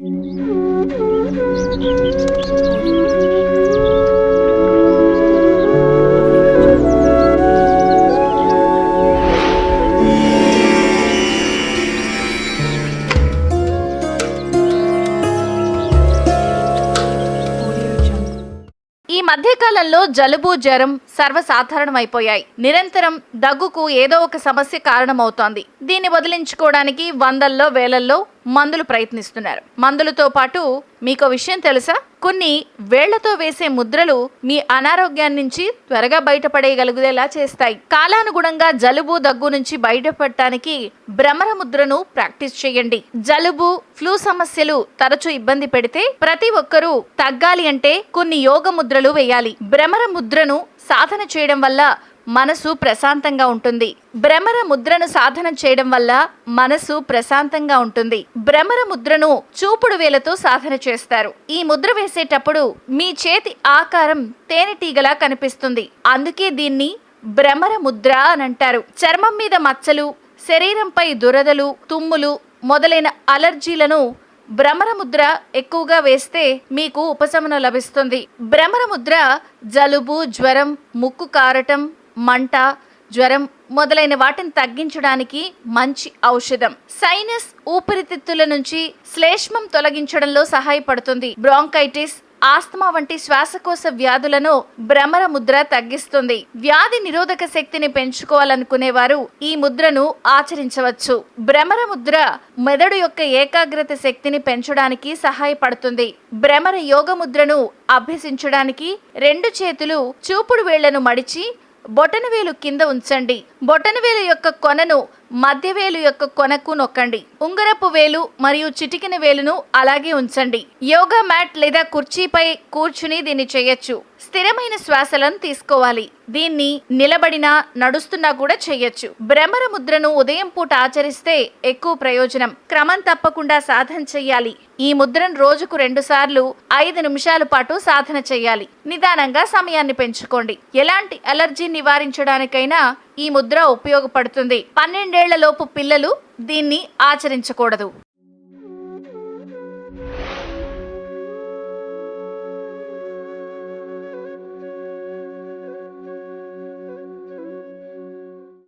ఈ మధ్యకాలంలో జలుబు జ్వరం సర్వసాధారణమైపోయాయి. నిరంతరం దగ్గుకు ఏదో ఒక సమస్య కారణమవుతోంది. దీన్ని వదిలించుకోవడానికి వందల్లో వేలల్లో మందులు ప్రయత్నిస్తున్నారు. మందులతో పాటు మీకు విషయం తెలుసా? కొన్ని వేళ్ళతో వేసే ముద్రలు మీ అనారోగ్యాన్ని నుంచి త్వరగా బయటపడేయగలిగేలా చేస్తాయి. కాలానుగుణంగా జలుబు దగ్గు నుంచి బయటపడటానికి భ్రమర ముద్రను ప్రాక్టీస్ చేయండి. జలుబు ఫ్లూ సమస్యలు తరచూ ఇబ్బంది పెడితే ప్రతి ఒక్కరూ తగ్గాలి అంటే కొన్ని యోగ ముద్రలు వేయాలి. భ్రమర ముద్రను సాధన చేయడం వల్ల మనసు ప్రశాంతంగా ఉంటుంది. భ్రమర ముద్రను సాధన చేయడం వల్ల మనసు ప్రశాంతంగా ఉంటుంది. భ్రమర ముద్రను చూపుడు వేలతో సాధన చేస్తారు. ఈ ముద్ర వేసేటప్పుడు మీ చేతి ఆకారం తేనెటీగలా కనిపిస్తుంది. అందుకే దీన్ని భ్రమర ముద్ర అని అంటారు. చర్మం మీద మచ్చలు శరీరంపై దురదలు తుమ్ములు మొదలైన అలర్జీలను భ్రమర ముద్ర ఎక్కువగా వేస్తే మీకు ఉపశమనం లభిస్తుంది. భ్రమర ముద్ర జలుబు జ్వరం ముక్కు కారటం మంట జ్వరం మొదలైన వాటిని తగ్గించడానికి మంచి ఔషధం. సైనస్ ఊపిరితిత్తుల నుంచి శ్లేష్మం తొలగించడంలో సహాయపడుతుంది. బ్రాంకైటిస్ ఆస్తమా వంటి శ్వాసకోశ వ్యాధులను భ్రమర ముద్ర తగ్గిస్తుంది. వ్యాధి నిరోధక శక్తిని పెంచుకోవాలనుకునే వారు ఈ ముద్రను ఆచరించవచ్చు. భ్రమర ముద్ర మెదడు యొక్క ఏకాగ్రత శక్తిని పెంచడానికి సహాయపడుతుంది. భ్రమర యోగ ముద్రను అభ్యసించడానికి రెండు చేతులు చూపుడు వేళ్ళను మడిచి బొటనవేలు కింద ఉంచండి. బొటనవేలు యొక్క కొనను మధ్యవేలు యొక్క కొనకు నొక్కండి. ఉంగరపు వేలు మరియు చిటికిన వేలును అలాగే ఉంచండి. యోగా మ్యాట్ లేదా కుర్చీపై కూర్చుని దీన్ని చేయొచ్చు. స్థిరమైన శ్వాసలను తీసుకోవాలి. దీన్ని నిలబడినా నడుస్తున్నా కూడా చేయొచ్చు. భ్రమర ముద్రను ఉదయం పూట ఆచరిస్తే ఎక్కువ ప్రయోజనం. క్రమం తప్పకుండా సాధన చెయ్యాలి ఈ ముద్రను రోజుకు రెండు సార్లు ఐదు నిమిషాల పాటు సాధన చేయాలి. నిదానంగా సమయాన్ని పెంచుకోండి. ఎలాంటి అలర్జీ నివారించడానికైనా ఈ ముద్ర ఉపయోగపడుతుంది. పన్నెండేళ్ళలోపు పిల్లలు దీన్ని ఆచరించకూడదు.